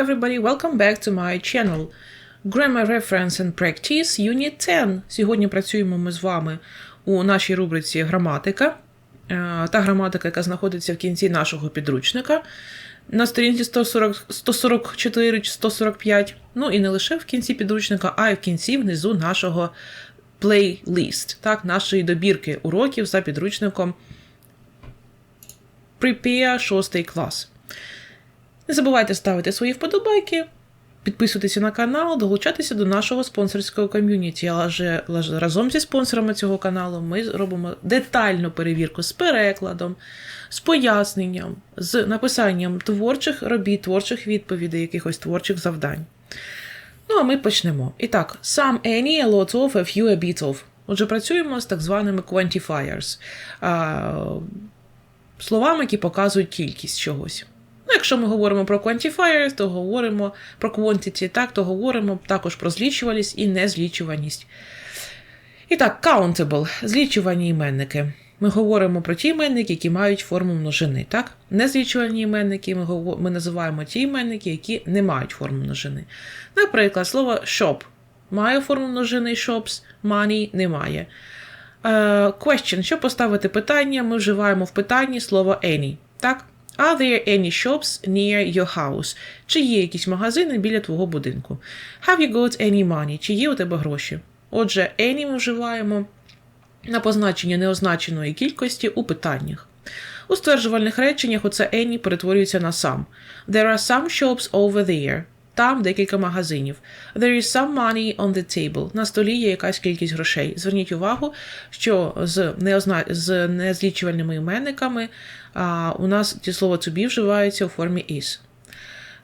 everybody, welcome back to my channel. Grammar Reference and Practice Unit 10. Сьогодні працюємо ми з вами у нашій рубриці граматика. Е, Та граматика, яка знаходиться в кінці нашого підручника на сторінці 140, 144 чи 145. Ну і не лише в кінці підручника, а й в кінці внизу нашого плейліст, так, нашої добірки уроків за підручником Prepare 6 клас. Не забувайте ставити свої вподобайки, підписуватися на канал, долучатися до нашого спонсорського ком'юніті. Але разом зі спонсорами цього каналу ми робимо детальну перевірку з перекладом, з поясненням, з написанням творчих робіт, творчих відповідей, якихось творчих завдань. Ну, а ми почнемо. І так, some, any, a lot of, a few, a bit of. Отже, працюємо з так званими quantifiers. Словами, які показують кількість чогось. Ну, якщо ми говоримо про quantifiers, то говоримо про quantity, так, то говоримо також про злічуваність і незлічуваність. І так, countable злічувані іменники. Ми говоримо про ті іменники, які мають форму множини. так? Незлічувані іменники ми, говор... ми називаємо ті іменники, які не мають форму множини. Наприклад, слово shop має форму множини shops, money немає. Uh, question. Щоб поставити питання, ми вживаємо в питанні слово any. Так? Are there any shops near your house? Чи є якісь магазини біля твого будинку? Have you got any money? Чи є у тебе гроші? Отже, any ми вживаємо на позначення неозначеної кількості у питаннях. У стверджувальних реченнях оце any перетворюється на сам. There are some shops over there. Там декілька магазинів. There is some money on the table. На столі є якась кількість грошей. Зверніть увагу, що з неозна... з незлічувальними іменниками а, у нас ті слова to be вживаються у формі is.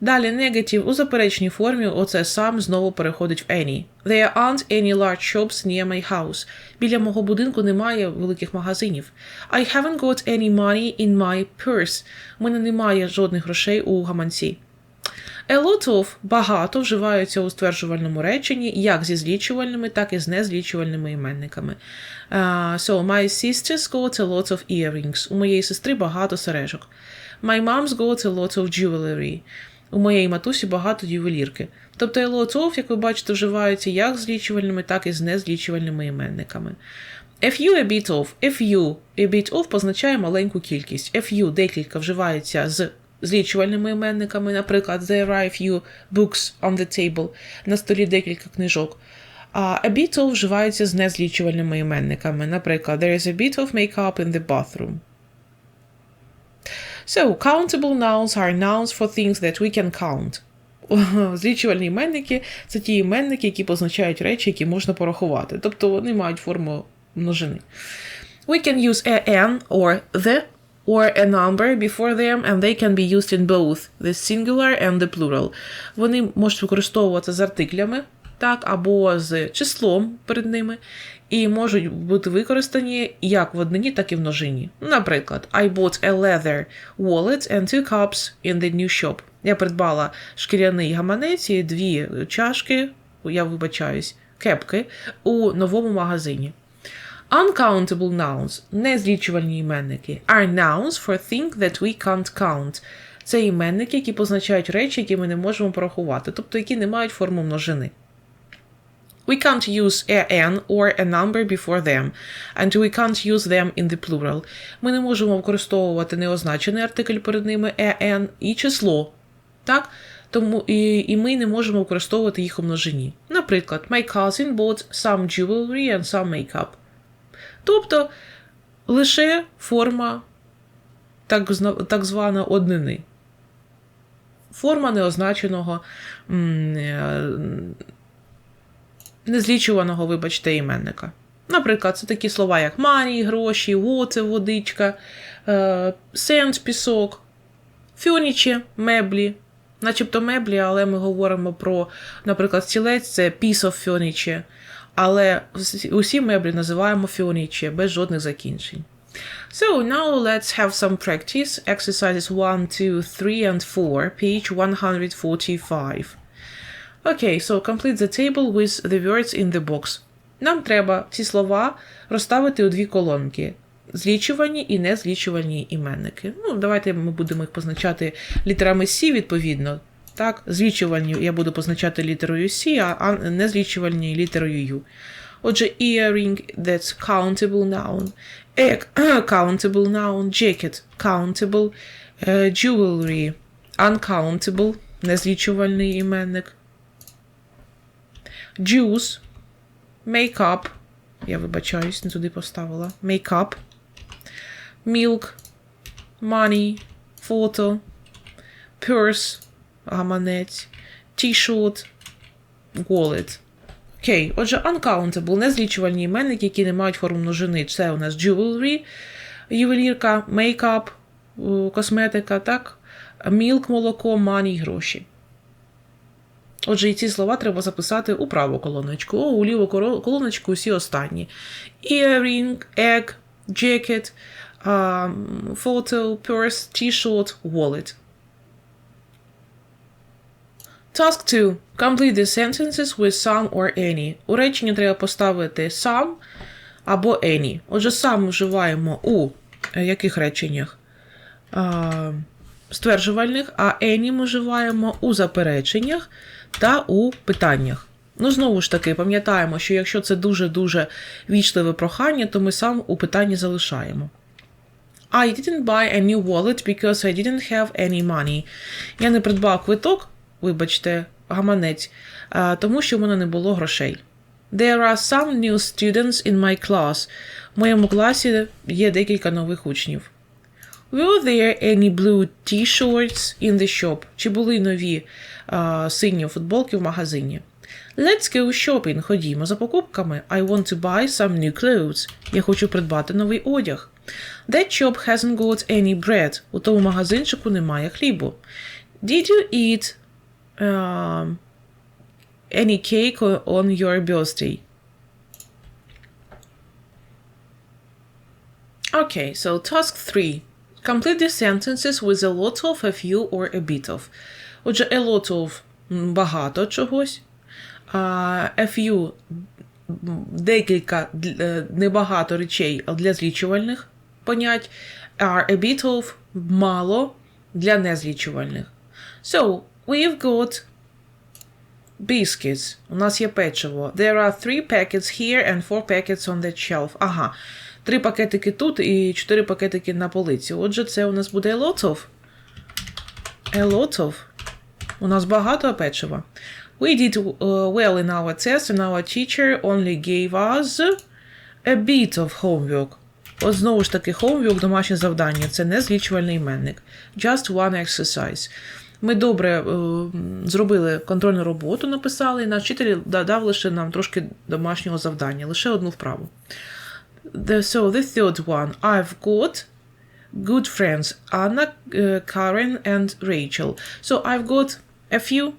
Далі негатив у заперечній формі оце сам знову переходить в any. There aren't any large shops near my house. Біля мого будинку немає великих магазинів. I haven't got any money in my purse. У мене немає жодних грошей у гаманці. A lot of багато вживаються у стверджувальному реченні як зі злічувальними, так і з незлічувальними іменниками. Uh, so, my sister's got a lot of earrings. У моєї сестри багато сережок. My mom's got a lot of jewelry. У моєї матусі багато ювелірки. Тобто a lot of, як ви бачите, вживаються як з злічувальними, так і з незлічувальними іменниками. A few, a bit of. A few, a bit of позначає маленьку кількість. A few декілька вживається з злічувальними іменниками, наприклад, there are a few books on the table, на столі декілька книжок. А a вживається з незлічувальними іменниками, наприклад, there is a bit of makeup in the bathroom. So, countable nouns are nouns for things that we can count. Злічувальні іменники це ті іменники, які позначають речі, які можна порахувати. Тобто вони мають форму множини. We can use a an or the or a number before them, and they can be used in both the singular and the plural. Вони можуть використовуватися з артиклями, так, або з числом перед ними, і можуть бути використані як в однині, так і в множині. Наприклад, I bought a leather wallet and two cups in the new shop. Я придбала шкіряний гаманець і дві чашки, я вибачаюсь, кепки у новому магазині. Uncountable nouns – незлічувальні іменники are nouns for things that we can't count. Це іменники, які позначають речі, які ми не можемо порахувати, тобто які не мають форму множини. We can't use a an or a number before them, and we can't use them in the plural. Ми не можемо використовувати неозначений артикль перед ними an і число. Так? Тому і, і ми не можемо використовувати їх у множині. Наприклад, my cousin bought some jewelry and some makeup. Тобто лише форма так, так звана однини. Форма неозначеного, незлічуваного, вибачте, іменника. Наприклад, це такі слова, як money, гроші, water, водичка, sand, пісок, furniture, меблі. Начебто меблі, але ми говоримо про, наприклад, стілець це piece of furniture. Але усі меблі називаємо фіоніче без жодних закінчень. So now let's have some practice. Exercises 1, 2, 3 and 4, page 145. Okay, so complete the table with the words in the box. Нам треба ці слова розставити у дві колонки. Злічувані і незлічувані іменники. Ну, давайте ми будемо їх позначати літерами C, відповідно. Так, злічувальні я буду позначати літерою C, а незлічувальні літерою U. Отже, earring that's countable noun, egg countable noun, jacket countable, е, jewelry uncountable, незлічувальний іменник. Juice, makeup, я вибачаюсь, не туди поставила. Makeup, milk, money, photo, purse, гаманець, t-shirt, wallet. Окей, отже, uncountable, незлічувальні іменники, які не мають форму множини. Це у нас jewelry, ювелірка, е, косметика, так? Milk, молоко, money, гроші. Отже, і ці слова треба записати у праву колоночку, а у ліву колоночку усі останні. Earring, egg, jacket, um, photo, purse, t-shirt, wallet. Task 2. Complete the sentences with some or any. У реченні треба поставити some або any. Отже, some вживаємо у е, яких реченнях? А, стверджувальних, а any ми вживаємо у запереченнях та у питаннях. Ну, знову ж таки, пам'ятаємо, що якщо це дуже-дуже вічливе прохання, то ми сам у питанні залишаємо. I didn't buy a new wallet because I didn't have any money. Я не придбав квиток, вибачте, гаманець, тому що в мене не було грошей. There are some new students in my class. В моєму класі є декілька нових учнів. Were there any blue t-shirts in the shop? Чи були нові а, сині футболки в магазині? Let's go shopping. Ходімо за покупками. I want to buy some new clothes. Я хочу придбати новий одяг. That shop hasn't got any bread. У тому магазинчику немає хлібу. Did you eat um, any cake on your birthday? Okay, so task 3. Complete the sentences with a lot of, a few or a bit of. Отже, a lot of багато чогось, а a few декілька е, небагато речей для злічувальних понять, а a bit of мало для незлічувальних. So, we've got biscuits. У нас є печиво. There are three packets here and four packets on that shelf. Ага. Три пакетики тут і чотири пакетики на полиці. Отже, це у нас буде a lot of. A lot of. У нас багато печива. We did uh, well in our test and our teacher only gave us a bit of homework. От знову ж таки, homework, домашнє завдання. Це не злічувальний іменник. Just one exercise. Ми добре е, зробили контрольну роботу, написали, і наш вчитель дав лише нам трошки домашнього завдання, лише одну вправу. The, so the third one. I've got good friends Anna, uh, Karen and Rachel. So I've got a few.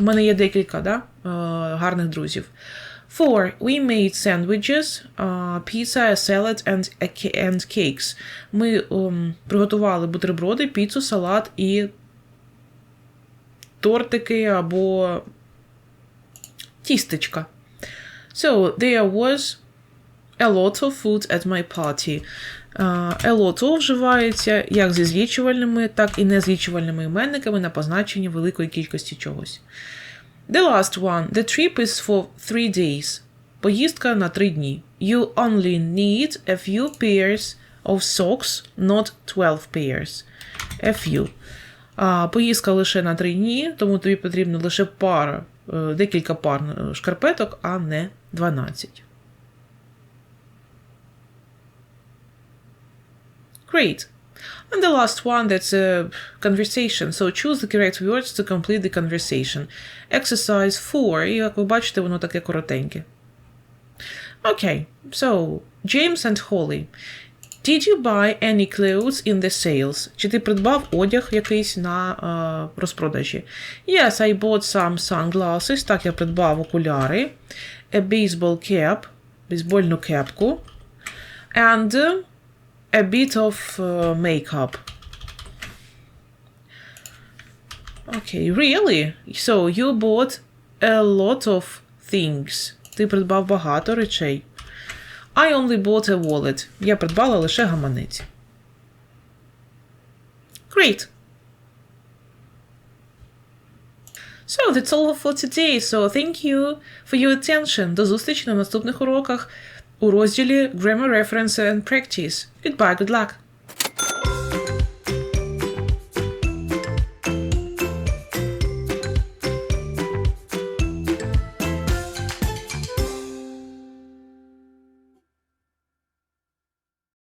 У мене є декілька да? е, гарних друзів. Four. We made sandwiches, uh, pizza, salad and, and cakes. Ми ем, приготували бутерброди, піцу, салат і тортики або тістечка. So there was a lot of food at my party. A lot of вживається як зі злічувальними, так і незлічувальними іменниками на позначення великої кількості чогось. The last one. The trip is for three days. Поїздка на три дні. You only need a few pairs of socks, not 12 pairs. A few. А, поїздка лише на три дні, тому тобі потрібно лише пара, е, декілька пар е, шкарпеток, а не 12. Great. And the last one that's a conversation. So choose the correct words to complete the conversation. Exercise 4. І як ви бачите, воно таке коротеньке. Okay, so James and Holly. Did you buy any clothes in the sales? Чи ти придбав одяг якийсь на е, розпродажі? Yes, I bought some sunglasses. Так, я придбав окуляри. A baseball cap. Бейсбольну кепку. And uh, a bit of uh, makeup. Okay, really? So you bought a lot of things. Ти придбав багато речей. I only bought a wallet. Я придбала лише гаманець. Great. So that's all for today. So thank you for your attention. До зустрічі на наступних уроках у розділі Grammar Reference and Practice. Goodbye, good luck!